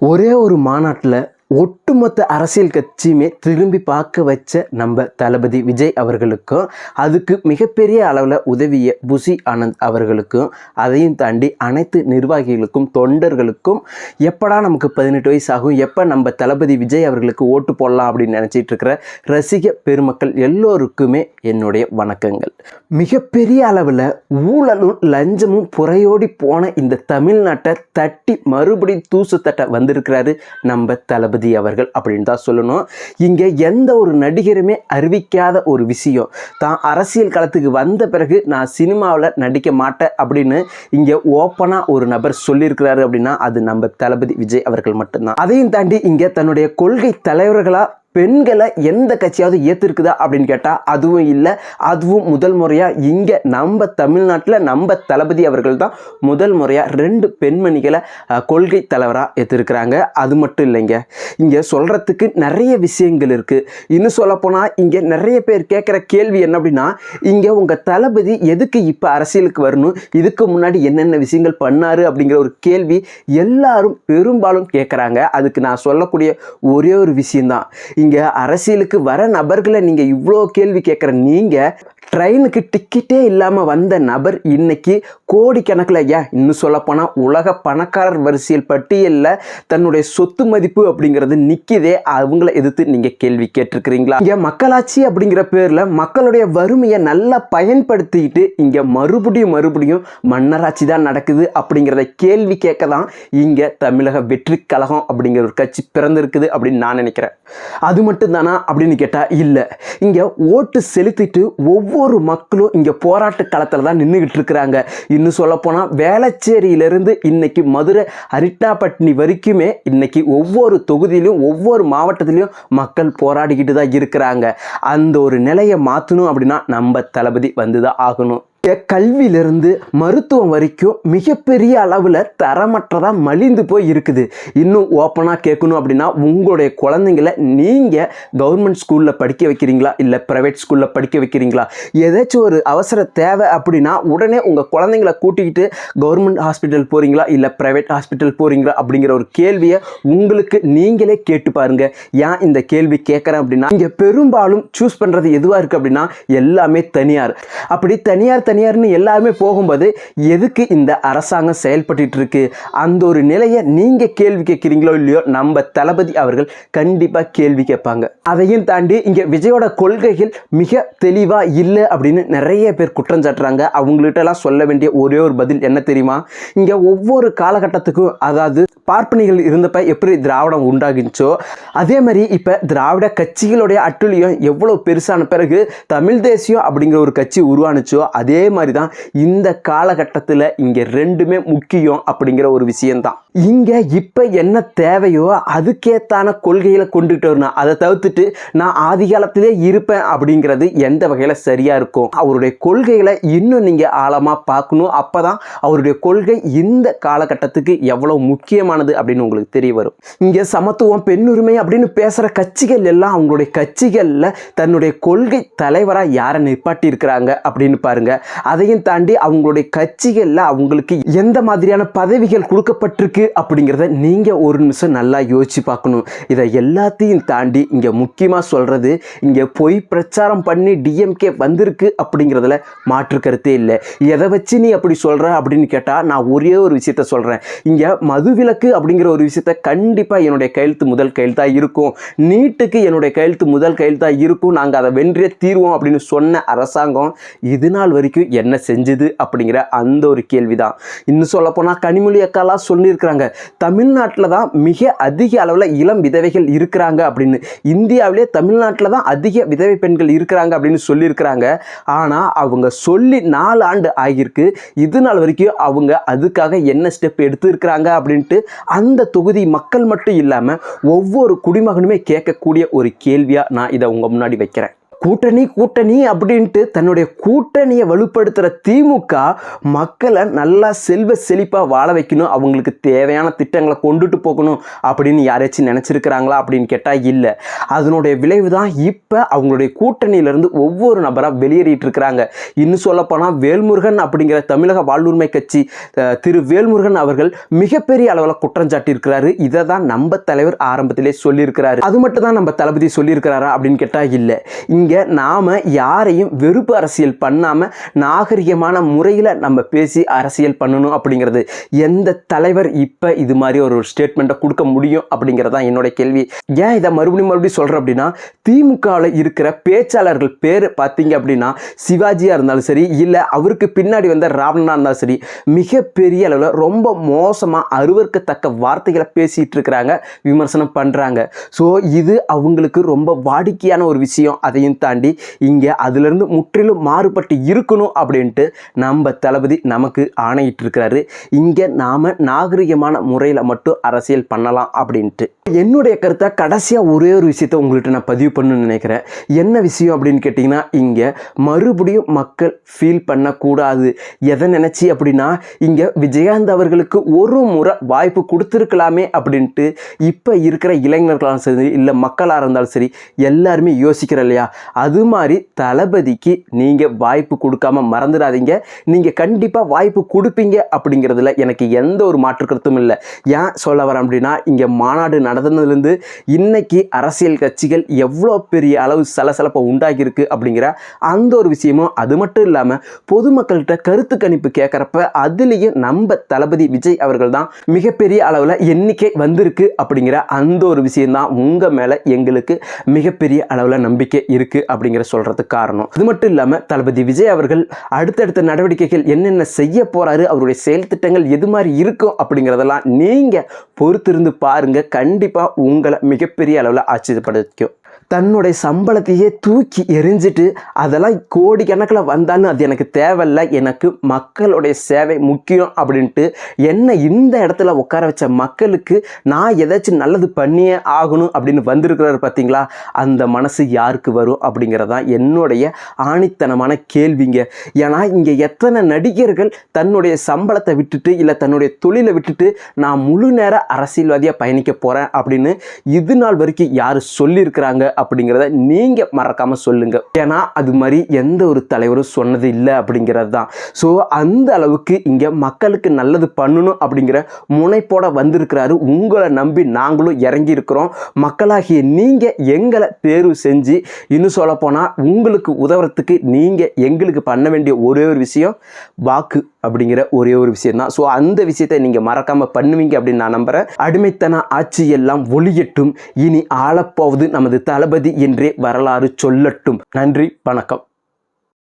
ஒரே ஒரு மாநாட்டில் ஒட்டுமொத்த அரசியல் கட்சியுமே திரும்பி பார்க்க வச்ச நம்ம தளபதி விஜய் அவர்களுக்கும் அதுக்கு மிகப்பெரிய அளவில் உதவிய புசி ஆனந்த் அவர்களுக்கும் அதையும் தாண்டி அனைத்து நிர்வாகிகளுக்கும் தொண்டர்களுக்கும் எப்படா நமக்கு பதினெட்டு வயசு ஆகும் எப்போ நம்ம தளபதி விஜய் அவர்களுக்கு ஓட்டு போடலாம் அப்படின்னு நினச்சிட்டு இருக்கிற ரசிக பெருமக்கள் எல்லோருக்குமே என்னுடைய வணக்கங்கள். மிகப்பெரிய அளவில் ஊழலும் லஞ்சமும் புறையோடி போன இந்த தமிழ்நாட்டை தட்டி மறுபடி தூசு தட்ட வந்திருக்கிறாரு நம்ம தளபதி அவர்கள் அப்படின்னு தான் சொல்லணும். இங்கே எந்த ஒரு நடிகருமே அறிவிக்காத ஒரு விஷயம். தான் அரசியல் களத்துக்கு வந்த பிறகு நான் சினிமாவில் நடிக்க மாட்டேன் அப்படின்னு இங்கே ஓப்பனாக ஒரு நபர் சொல்லியிருக்கிறாரு அப்படின்னா அது நம்ம தளபதி விஜய் அவர்கள் மட்டும்தான். அதையும் தாண்டி இங்கே தன்னுடைய கொள்கை தலைவர்களாக பெண்களை எந்த கட்சியாவது ஏற்றிருக்குதா அப்படின்னு கேட்டால் அதுவும் இல்லை. அதுவும் முதல் முறையாக இங்கே நம்ம தமிழ்நாட்டில் நம்ம தளபதி அவர்கள் தான் முதல் முறையாக ரெண்டு பெண்மணிகளை கொள்கை தலைவராக ஏற்றிருக்கிறாங்க அது மட்டும் இல்லைங்க. இங்கே சொல்கிறதுக்கு நிறைய விஷயங்கள் இருக்குது இன்னும் சொல்லப்போனால் இங்கே நிறைய பேர் கேட்குற கேள்வி என்ன அப்படின்னா இங்கே உங்கள் தளபதி எதுக்கு இப்போ அரசியலுக்கு வரணும்? இதுக்கு முன்னாடி என்னென்ன விஷயங்கள் பண்ணார் அப்படிங்கிற ஒரு கேள்வி எல்லாரும் பெரும்பாலும் கேட்குறாங்க. அதுக்கு நான் சொல்லக்கூடிய ஒரே ஒரு விஷயந்தான் இங்கே அரசியலுக்கு வர நபர்களை நீங்கள் இவ்வளோ கேள்வி கேட்குற நீங்கள் ட்ரெயினுக்கு டிக்கெட்டே இல்லாமல் வந்த நபர் இன்னைக்கு கோடிக்கணக்கில் ஏன் இன்னும் சொல்லப்போனால் உலக பணக்காரர் வரிசையில் பட்டியலில் தன்னுடைய சொத்து மதிப்பு அப்படிங்கிறது நிற்கிதே அவங்கள எதிர்த்து நீங்கள் கேள்வி கேட்டிருக்கிறீங்களா? இங்கே மக்களாட்சி அப்படிங்கிற பேரில் மக்களுடைய வறுமையை நல்லா பயன்படுத்திக்கிட்டு இங்கே மறுபடியும் மறுபடியும் மன்னராட்சி தான் நடக்குது அப்படிங்கிறத கேள்வி கேட்க தான் இங்கே தமிழக வெற்றி கழகம் அப்படிங்கிற ஒரு கட்சி பிறந்திருக்குது அப்படின்னு நான் நினைக்கிறேன். அது மட்டும் தானா அப்படின்னு கேட்டால் இல்லை. இங்கே ஓட்டு செலுத்திட்டு ஒவ்வொரு ஒவ்வொரு மக்களும் இங்கே போராட்ட களத்தில் தான் நின்றுக்கிட்டு இருக்கிறாங்க. இன்னும் சொல்லப்போனால் வேளச்சேரியிலிருந்து இன்னைக்கு மதுரை அரிட்டாப்பட்டினி வரைக்குமே இன்னைக்கு ஒவ்வொரு தொகுதியிலும் ஒவ்வொரு மாவட்டத்திலையும் மக்கள் போராடிக்கிட்டு தான் இருக்கிறாங்க. அந்த ஒரு நிலையை மாற்றணும் அப்படின்னா நம்ம தளபதி வந்து தான் ஆகணும். கல்வியிலிருந்து மருத்துவம் வரைக்கும் மிகப்பெரிய அளவில் தரமற்றதாக மலிந்து போய் இருக்குது. இன்னும் ஓப்பனாக கேட்கணும் அப்படின்னா உங்களுடைய குழந்தைங்கள நீங்கள் கவர்மெண்ட் ஸ்கூலில் படிக்க வைக்கிறீங்களா? இல்லை ப்ரைவேட் ஸ்கூலில் படிக்க வைக்கிறீங்களா? ஏதாச்சும் ஒரு அவசர தேவை அப்படின்னா உடனே உங்கள் குழந்தைங்கள கூட்டிக்கிட்டு கவர்மெண்ட் ஹாஸ்பிட்டல் போகிறீங்களா இல்லை ப்ரைவேட் ஹாஸ்பிட்டல் போகிறீங்களா அப்படிங்கிற ஒரு கேள்வியை உங்களுக்கு நீங்களே கேட்டு பாருங்கள் ஏன் இந்த கேள்வி கேட்குறேன் அப்படின்னா இங்கே பெரும்பாலும் சூஸ் பண்ணுறது எதுவாக இருக்குது அப்படின்னா எல்லாமே தனியார். அப்படி தனியார் தனியார்னு எல்லாருமே போகும்போது எதுக்கு இந்த அரசாங்கம் செயல்பட்டு இருக்கு அந்த ஒரு நிலையை நீங்கள் கேள்வி கேட்குறீங்களோ இல்லையோ நம்ம தளபதி அவர்கள் கண்டிப்பாக கேள்வி கேட்பாங்க. அதையும் தாண்டி இங்கே விஜயோட கொள்கைகள் மிக தெளிவாக இல்லை அப்படின்னு நிறைய பேர் குற்றம் சாட்டுறாங்க. அவங்கள்ட்டலாம் சொல்ல வேண்டிய ஒரே ஒரு பதில் என்ன தெரியுமா? இங்கே ஒவ்வொரு காலகட்டத்துக்கும் அதாவது பார்ப்பனிகள் இருந்தப்ப எப்படி திராவிடம் உண்டாகிச்சோ அதே மாதிரி இப்போ திராவிட கட்சிகளுடைய அட்டுழியம் எவ்வளோ பெருசான பிறகு தமிழ் தேசியம் அப்படிங்கிற ஒரு கட்சி உருவானுச்சோ அதே மாதிரி தான் இந்த காலகட்டத்தில் இங்கே ரெண்டுமே முக்கியம் அப்படிங்கிற ஒரு விஷயம்தான். இங்கே இப்போ என்ன தேவையோ அதுக்கேத்தான கொள்கைகளை கொண்டுட்டு வரணும். அதை தவிர்த்துட்டு நான் ஆதிகாலத்திலே இருப்பேன் அப்படிங்கிறது எந்த வகையில் சரியாக இருக்கும் அவருடைய கொள்கைகளை இன்னும் நீங்கள் ஆழமாக பார்க்கணும். அப்போ தான் அவருடைய கொள்கை இந்த காலகட்டத்துக்கு எவ்வளோ முக்கியமானது அப்படின்னு உங்களுக்கு தெரிய வரும். இங்கே சமத்துவம் பெண்ணுரிமை அப்படின்னு பேசுகிற கட்சிகள் எல்லாம் அவங்களுடைய கட்சிகளில் தன்னுடைய கொள்கை தலைவராக யாரை நிப்பாட்டி இருக்கிறாங்க அப்படின்னு பாருங்கள் அதையும் தாண்டி அவங்களுடைய கட்சிகளில் அவங்களுக்கு எந்த மாதிரியான பதவிகள் கொடுக்கப்பட்டிருக்கு அப்படிங்கிறத நீங்கள் ஒரு நிமிஷம் நல்லா யோசிச்சு பார்க்கணும். இதை எல்லாத்தையும் தாண்டி இங்கே முக்கியமாக சொல்கிறது இங்கே பொய் பிரச்சாரம் பண்ணி டிஎம்கே வந்திருக்கு அப்படிங்கிறதுல மாற்று கருத்தே இல்லை. எதை வச்சு நீ அப்படி சொல்கிற அப்படின்னு கேட்டால் நான் ஒரே ஒரு விஷயத்த சொல்கிறேன் இங்கே மதுவிலக்கு அப்படிங்கிற ஒரு விஷயத்த கண்டிப்பாக என்னுடைய கையெழுத்து முதல் கையெழுத்தாக இருக்கும். நீட்டுக்கு என்னுடைய கையெழுத்து முதல் கையெழுத்தாக இருக்கும். நாங்கள் அதை வென்றே தீர்வோம் அப்படின்னு சொன்ன அரசாங்கம் இது நாள் வரைக்கும் என்ன செஞ்சுது அப்படிங்கிற அந்த ஒரு கேள்வி தான் இன்னும் சொல்லப்போனால் கனிமொழி அக்காலாம் இருக்கிறாங்க. தமிழ்நாட்டில் தான் மிக அதிக அளவில் இளம் விதவைகள் இருக்கிறாங்க அப்படின்னு. இந்தியாவிலே தமிழ்நாட்டில் தான் அதிக விதவை பெண்கள் இருக்கிறாங்க அப்படின்னு சொல்லியிருக்கிறாங்க. ஆனால் அவங்க சொல்லி நாலு ஆண்டு ஆகியிருக்கு. இது நாள் வரைக்கும் அவங்க அதுக்காக என்ன ஸ்டெப் எடுத்திருக்கிறாங்க அப்படின்ட்டு அந்த தொகுதி மக்கள் மட்டும் இல்லாமல் ஒவ்வொரு குடிமகனுமே கேட்கக்கூடிய ஒரு கேள்வியாக நான் இதை உங்கள் முன்னாடி வைக்கிறேன். கூட்டணி கூட்டணி அப்படின்ட்டு தன்னுடைய கூட்டணியை வலுப்படுத்துகிற திமுக மக்களை நல்லா செல்வ செழிப்பாக வாழ வைக்கணும். அவங்களுக்கு தேவையான திட்டங்களை கொண்டுட்டு போகணும் அப்படின்னு யாராச்சும் நினச்சிருக்கிறாங்களா அப்படின்னு கேட்டால் இல்லை. அதனுடைய விளைவு தான் இப்போ அவங்களுடைய கூட்டணியிலேருந்து ஒவ்வொரு நபராக வெளியேறிட்டு இருக்கிறாங்க இன்னும் சொல்லப்போனால் வேல்முருகன் அப்படிங்கிற தமிழக வாழ்வுரிமை கட்சி திரு வேல்முருகன் அவர்கள் மிகப்பெரிய அளவில் குற்றஞ்சாட்டியிருக்கிறாரு இதை தான் நம்ம தலைவர் ஆரம்பத்திலே சொல்லியிருக்கிறாரு. அது மட்டும் தான் நம்ம தளபதி சொல்லியிருக்கிறாரா அப்படின்னு கேட்டால் இல்லை. இங்கே நாம் யாரையும் வெறுப்பு அரசியல் பண்ணாமல் நாகரிகமான முறையில் நம்ம பேசி அரசியல் பண்ணணும் அப்படிங்கிறது எந்த தலைவர் இப்போ இது மாதிரி ஒரு ஸ்டேட்மெண்ட்டை கொடுக்க முடியும் அப்படிங்கிறது தான் என்னோட கேள்வி. ஏன் இதை மறுபடியும் மறுபடியும் சொல்கிறேன் அப்படின்னா திமுகவில் இருக்கிற பேச்சாளர்கள் பேர் பார்த்தீங்க அப்படின்னா சிவாஜியாக இருந்தாலும் சரி இல்லை அவருக்கு பின்னாடி வந்த ராவணனாக இருந்தாலும் சரி மிகப்பெரிய அளவில் ரொம்ப மோசமாக அருவருக்கத்தக்க வார்த்தைகளை பேசிகிட்டு இருக்கிறாங்க விமர்சனம் பண்ணுறாங்க ஸோ இது அவங்களுக்கு ரொம்ப வாடிக்கையான ஒரு விஷயம் அதையும் தாண்டி இங்கே அதுலேருந்து முற்றிலும் மாறுபட்டு இருக்கணும் அப்படின்ட்டு நம்ம தளபதி நமக்கு ஆணையிட்டு இருக்கிறாரு இங்கே நாம் நாகரிகமான முறையில் மட்டும் அரசியல் பண்ணலாம் அப்படின்ட்டு. என்னுடைய கருத்தை கடைசியாக ஒரே ஒரு விஷயத்தை உங்கள்கிட்ட நான் பதிவு பண்ணணும்னு நினைக்கிறேன். என்ன விஷயம் அப்படின்னு கேட்டிங்கன்னா இங்கே மறுபடியும் மக்கள் ஃபீல் பண்ணக்கூடாது. எதை நினச்சி அப்படின்னா இங்கே விஜயகாந்த் அவர்களுக்கு ஒரு முறை வாய்ப்பு கொடுத்துருக்கலாமே அப்படின்ட்டு இப்போ இருக்கிற இளைஞர்களாலும் சரி இல்லை மக்களாக இருந்தாலும் சரி எல்லாருமே யோசிக்கிற இல்லையா? அது மாதிரி தளபதிக்கு நீங்கள் வாய்ப்பு கொடுக்காம மறந்துடாதீங்க. நீங்கள் கண்டிப்பாக வாய்ப்பு கொடுப்பீங்க அப்படிங்கிறதுல எனக்கு எந்த ஒரு மாற்று கருத்தும் இல்லை. ஏன் சொல்ல வரேன் அப்படின்னா இங்கே மாநாடு நடந்ததுலேருந்து இன்னைக்கு அரசியல் கட்சிகள் எவ்வளோ பெரிய அளவு சலசலப்பை உண்டாகியிருக்கு அப்படிங்கிற அந்த ஒரு விஷயமும் அது மட்டும் இல்லாமல் பொதுமக்கள்கிட்ட கருத்து கணிப்பு கேட்குறப்ப அதுலேயும் நம்ம தளபதி விஜய் அவர்கள் தான் மிகப்பெரிய அளவில் எண்ணிக்கை வந்திருக்கு அப்படிங்கிற அந்த ஒரு விஷயந்தான் உங்கள் மேலே எங்களுக்கு மிகப்பெரிய அளவில் நம்பிக்கை இருக்குது அப்படிங்கிற சொல்கிறதுக்கு காரணம். அது மட்டும் இல்லாமல் தளபதி விஜய் அவர்கள் அடுத்தடுத்த நடவடிக்கைகள் என்னென்ன செய்ய போகிறாரு அவருடைய செயல் திட்டங்கள் எது மாதிரி இருக்கும் அப்படிங்கிறதெல்லாம் நீங்கள் பொறுத்திருந்து பாருங்கள் கண்டிப்பாக உங்களை மிகப்பெரிய அளவில் ஆச்சரியப்படுத்திக்கும். தன்னுடைய சம்பளத்தையே தூக்கி எரிஞ்சிட்டு அதெல்லாம் கோடிக்கணக்கில் வந்தாலும் அது எனக்கு தேவையில்லை. எனக்கு மக்களுடைய சேவை முக்கியம் அப்படின்ட்டு என்னை இந்த இடத்துல உட்கார வச்ச மக்களுக்கு நான் ஏதாச்சும் நல்லது பண்ணியே ஆகணும் அப்படின்னு வந்திருக்கிறாரு பார்த்தீங்களா? அந்த மனசு யாருக்கு வரும் அப்படிங்கிறதான் என்னுடைய ஆணித்தனமான கேள்விங்க. ஏன்னா இங்கே எத்தனை நடிகர்கள் தன்னுடைய சம்பளத்தை விட்டுட்டு இல்லை தன்னுடைய தொழிலை விட்டுட்டு நான் முழு நேர அரசியல்வாதியாக பயணிக்க போகிறேன் அப்படின்னு இது நாள் வரைக்கும் யார் சொல்லியிருக்கிறாங்க அப்படிங்கிறத நீங்கள் மறக்காமல் சொல்லுங்கள் ஏன்னா அது மாதிரி எந்த ஒரு தலைவரும் சொன்னது இல்லை அப்படிங்கிறது தான். ஸோ அந்த அளவுக்கு இங்கே மக்களுக்கு நல்லது பண்ணணும் அப்படிங்கிற முனைப்போட வந்திருக்கிறாரு. உங்களை நம்பி நாங்களும் இறங்கி இருக்கிறோம் மக்களாகிய நீங்கள் எங்களை தேர்வு செஞ்சு இன்னும் சொல்லப்போனால் உங்களுக்கு உதவுறதுக்கு நீங்கள் எங்களுக்கு பண்ண வேண்டிய ஒரே ஒரு விஷயம் வாக்கு அப்படிங்கிற ஒரே ஒரு விஷயம் தான். ஸோ அந்த விஷயத்தை நீங்கள் மறக்காமல் பண்ணுவீங்க அப்படின்னு நான் நம்புகிறேன் அடிமைத்தன ஆட்சி எல்லாம் ஒளியட்டும். இனி ஆளப்போவது நமது தளபதி என்றே வரலாறு சொல்லட்டும். நன்றி வணக்கம்.